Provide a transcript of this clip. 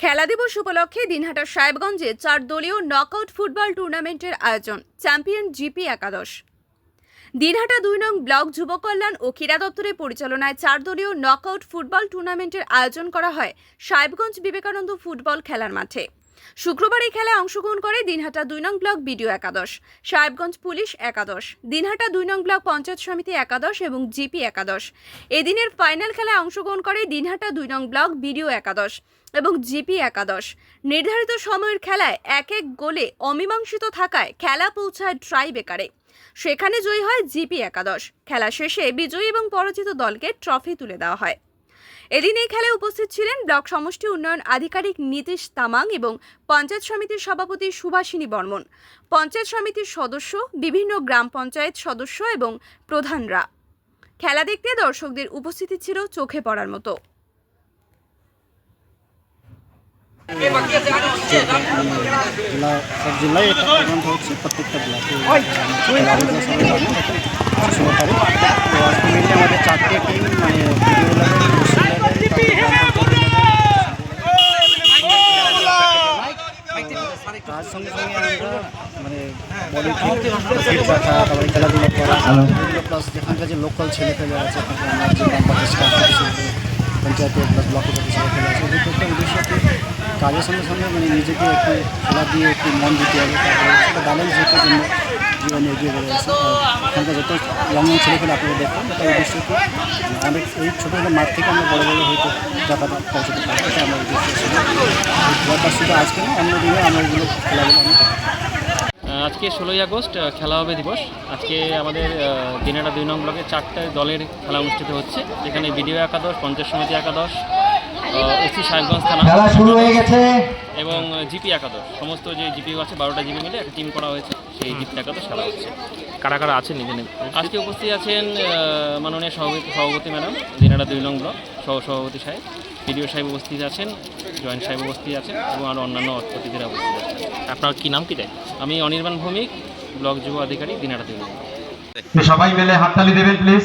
খেলা দিবস উপলক্ষে দিনহাটা সাহেবগঞ্জে চার দলীয় নকআউট ফুটবল টুর্নামেন্টের আয়োজন চ্যাম্পিয়ন জিপি একাদশ। দিনহাটা দুই নং ব্লক যুব কল্যাণ ও ক্রীড়া দপ্তরের পরিচালনায় চার দলীয় নকআউট ফুটবল টুর্নামেন্টের আয়োজন করা হয় সাহেবগঞ্জ বিবেকানন্দ ফুটবল খেলার মাঠে। শুক্রবার এই খেলায় অংশগ্রহণ করে দিনহাটা দুই নং ব্লক বিডিও একাদশ, সাহেবগঞ্জ পুলিশ একাদশ, দিনহাটা দুই নং ব্লক পঞ্চায়েত সমিতি একাদশ এবং জিপি একাদশ। এদিনের ফাইনাল খেলায় অংশগ্রহণ করে দিনহাটা দুই নং ব্লক বিডিও একাদশ এবং জিপি একাদশ। নির্ধারিত সময়ের খেলায় এক এক গোলে অমীমাংসিত থাকায় খেলা পৌঁছায় ট্রাই বেকারে সেখানে জয়ী হয় জিপি একাদশ। খেলা শেষে বিজয়ী এবং পরাজিত দলকে ট্রফি তুলে দেওয়া হয়। এদিন এই খেলায় উপস্থিত ছিলেন ব্লক সমষ্টি উন্নয়ন আধিকারিক নীতিশ তামাং এবং পঞ্চায়েত সমিতির সভাপতি সুভাষিনী বর্মন। পঞ্চায়েত সমিতির সদস্য, বিভিন্ন গ্রাম পঞ্চায়েত সদস্য এবং প্রধানরা। খেলা দেখতে দর্শকদের উপস্থিতি ছিল চোখে পড়ার মতো। প্রত্যেকটা খেলাধুলা সবাই জানে এটা ষোলো তারিখ তো আজকে মিলে আমাদের চারটে টিম মানে ভিডিও লেভেল ডিস্ট্রিক্ট লেভেল মানে বডি ফিট প্লাস যেখানকার যে লোকাল ছেলে আছে আমার যে গ্রাম পঞ্চায়েত staff থেকে শুরু করে পঞ্চায়েতে প্লাস ব্লকে যত ছেলে পেলে আছে ওদের একটা উদ্দেশ্য কাজের সঙ্গে সঙ্গে মানে নিজেকে একটু খেলা দিয়ে একটু মন দিতে হবে তারপরে ব্যালেন্স রেখে জন্য জীবনে এগিয়ে বেড়ে আছে এখানকার যত ইয়াং ছেলে পেলে আপনারা দেখবেন তার উদ্দেশ্য কি অনেক এই ছোটো ছোটো মাঠ থেকে আমরা বড় বড় হয়তো যাতায়াত পৌঁছতে এটা আমার উদ্দেশ্য শুধু আজকে না অন্য দিনে আমরা এগুলো খেলাগুলো। আজকে ষোলোই আগস্ট খেলা হবে দিবস। আজকে আমাদের দিনাটা দুই নং ব্লকে চারটে দলের খেলা অনুষ্ঠিত হচ্ছে। যেখানে বিডিও একাদশ পঞ্চায়েত সমিতি একাদশ এসি সাহেবগঞ্জ থানা খেলা শুরু হয়ে গেছে। এবং জিপি একাদশ। সমস্ত যে জিপি আছে বারোটা জিপি মিলে একটা টিম করা হয়েছে। সেই জিপি একাদশ খেলা হচ্ছে। কারা কারা আছেন নিজে আজকে উপস্থিত আছেন মাননীয় সভাপতি সভাপতি ম্যাডাম দিনাটা দুই নং ব্লক। সহ সভাপতি সাহেব বিডিও সাহেব উপস্থিত আছেন জয়েন্ট সাহেব উপস্থিত আছেন এবং আরও অন্যান্য অতিথিরা উপস্থিত আছেন আপনার কি নাম কি দেয় আমি অনির্বাণ ভৌমিক ব্লক যুব আধিকারিক দিনাটা নং ব্লক সবাই মিলে হাততালি দেবেন please